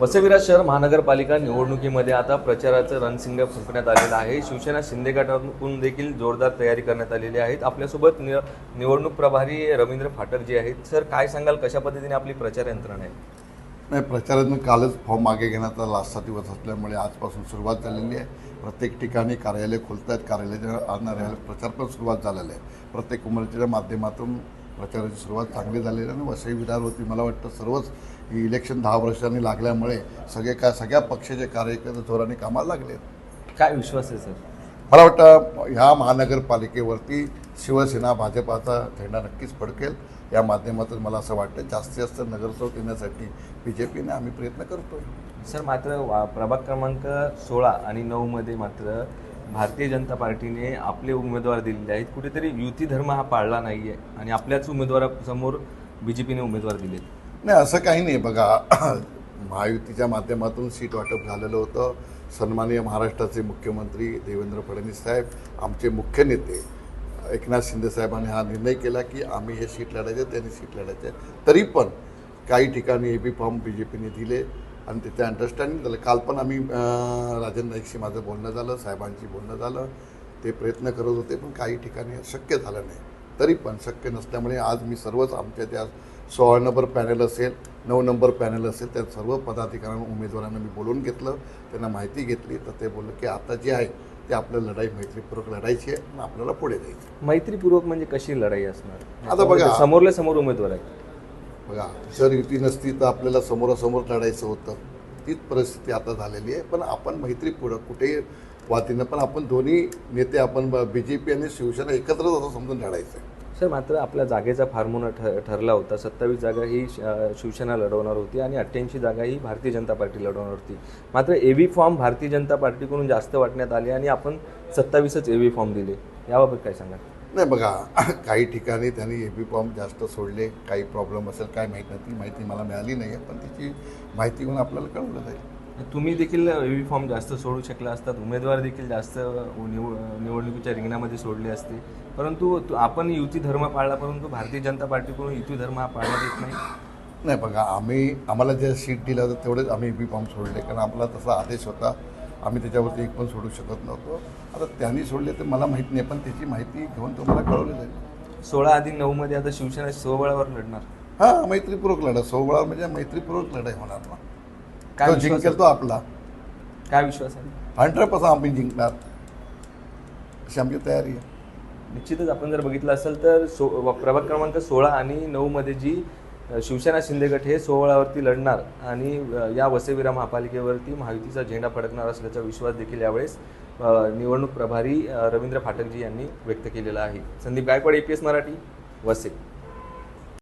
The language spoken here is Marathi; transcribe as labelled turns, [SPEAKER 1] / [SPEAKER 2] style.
[SPEAKER 1] वसविरा शहर महानगरपालिका निवडणुकीमध्ये आता प्रचाराचं रणसिंग फुंकण्यात आलेलं आहे. शिवसेना शिंदे गटातून देखील जोरदार तयारी करण्यात आलेली आहेत आपल्यासोबत नि निवडणूक प्रभारी रवींद्र फाटक जे आहेत. सर काय सांगाल? कशा पद्धतीने आपली प्रचार यंत्रणा आहे?
[SPEAKER 2] नाही प्रचारानं कालच फॉर्म मागे घेण्याचा लास्टचा दिवस असल्यामुळे आजपासून सुरुवात झालेली आहे. प्रत्येक ठिकाणी कार्यालय खुलत आहेत कार्यालयाच्या आणणाऱ्या प्रचार पण सुरुवात झालेला आहे. प्रत्येक उमरच्या माध्यमातून प्रचाराची सुरुवात चांगली झालेली आहे आणि वसई होती. मला वाटतं सर्वच इलेक्शन दहा वर्षांनी लागल्यामुळे सगळे का सगळ्या पक्षाचे कार्यकर्ते जोराने कामाला लागले आहेत.
[SPEAKER 1] काय विश्वास आहे सर?
[SPEAKER 2] मला वाटतं ह्या महानगरपालिकेवरती शिवसेना भाजपाचा झेंडा नक्कीच फडकेल. या माध्यमातून मला असं वाटतं जास्तीत जास्त नगरसेवक येण्यासाठी बी जे पीने आम्ही प्रयत्न करतो
[SPEAKER 1] सर मात्र वा- प्रभाग क्रमांक सोळा आणि नऊमध्ये मात्र भारतीय जनता पार्टीने आपले उमेदवार दिलेले आहेत. कुठेतरी युती धर्म हा पाळला नाही आहे आणि आपल्याच उमेदवारासमोर बी जे पीने उमेदवार दिले
[SPEAKER 2] नाही असं काही नाही. बघा महायुतीच्या माध्यमातून सीट वाटप झालेलं होतं. सन्माननीय महाराष्ट्राचे मुख्यमंत्री देवेंद्र फडणवीस साहेब आमचे मुख्य नेते एकनाथ शिंदे साहेबांनी हा निर्णय केला की आम्ही हे सीट लढायचे त्यांनी सीट लढायचे तरी पण काही ठिकाणी A B form B J पीने दिले. आणि त्याचं अंडरस्टँडिंग झालं. काल पण आम्ही राजन नाईकशी माझं बोलणं झालं साहेबांशी बोलणं झालं. ते प्रयत्न करत होते पण काही ठिकाणी शक्य झालं नाही. तरी पण शक्य नसल्यामुळे आज मी सर्वच आमच्या त्या सोळा नंबर पॅनल असेल नऊ नंबर पॅनल असेल त्या सर्व पदाधिकाऱ्यांना उमेदवारांना मी बोलवून घेतलं. त्यांना माहिती घेतली तर ते बोललं की आता जे आहे ते आपलं लढाई मैत्रीपूर्वक लढायची आहे आणि आपल्याला पुढे जायचं
[SPEAKER 1] मैत्रीपूर्वक म्हणजे कशी लढाई असणार?
[SPEAKER 2] आता बघा.
[SPEAKER 1] समोरल्या समोर उमेदवार आहेत.
[SPEAKER 2] बघा जर युती नसती तर आपल्याला समोरासमोर लढायचं होतं. तीच परिस्थिती आता झालेली आहे. पण आपण मैत्री पुढं कुठेही वातीनं पण आपण दोन्ही नेते आपण बी जे पी आणि शिवसेना एकत्रच असं समजून लढायचं आहे
[SPEAKER 1] सर मात्र आपल्या जागेचा फॉर्म्युला ठ ठरला होता. सत्तावीस जागा ही शिवसेना लढवणार होती आणि अठ्ठ्याऐंशी जागा ही भारतीय जनता पार्टी लढवणार होती. मात्र A V form Bharatiya Janata पार्टीकडून जास्त वाटण्यात आले आणि आपण सत्तावीसच ए व्ही फॉर्म दिले. याबाबत काय सांगा
[SPEAKER 2] नाही बघा काही ठिकाणी त्यांनी ए बी फॉर्म जास्त सोडले काही प्रॉब्लेम असेल काय माहीत नाही ती माहिती मला मिळाली नाही आहे पण त्याची माहिती घेऊन आपल्याला कळवलं जाईल.
[SPEAKER 1] तुम्ही देखील ए व्ही फॉर्म जास्त सोडू शकला असतात उमेदवार देखील जास्त निव निवडणुकीच्या रिंगणामध्ये सोडले असते. परंतु तु- आपण युती धर्म पाळला परंतु भारतीय जनता पार्टीकडून युती धर्म हा पाळण्यात येत नाही.
[SPEAKER 2] नाही बघा आम्ही आम्हाला जे सीट दिलं होतं तेवढेच आम्ही ए बी फॉर्म सोडले कारण आपला तसा आदेश होता. आम्ही त्याच्यावरती एक पण सोडू शकत नव्हतो. आता त्यांनी सोडले तर मला माहीत नाही पण त्याची माहिती घेऊन तुम्हाला कळवली जाईल
[SPEAKER 1] सोळा आधी नऊमध्ये आता शिवसेना सोबळावर लढणार.
[SPEAKER 2] हां मैत्रीपूर्वक लढा सोहळा म्हणजे मैत्रीपूर्वक लढाई होणार ना.
[SPEAKER 1] काय
[SPEAKER 2] तो जिंकेल तो आपला.
[SPEAKER 1] काय विश्वास आहे?
[SPEAKER 2] हंड्रेड पर्सेंट आम्ही जिंकणार. अशी आमची तयारी आहे.
[SPEAKER 1] निश्चितच आपण जर बघितलं असेल तर सो प्रभाग क्रमांक सोळा आणि नऊमध्ये जी शिवसेना शिंदे गट हे सोहळावरती लढणार आणि या वसेविरा महापालिकेवरती महायुतीचा झेंडा फडकणार असल्याचा विश्वास देखील यावेळेस निवडणूक प्रभारी रवींद्र फाटकजी यांनी व्यक्त केलेला आहे. संदीप गायकवाड एपीएस मराठी वसे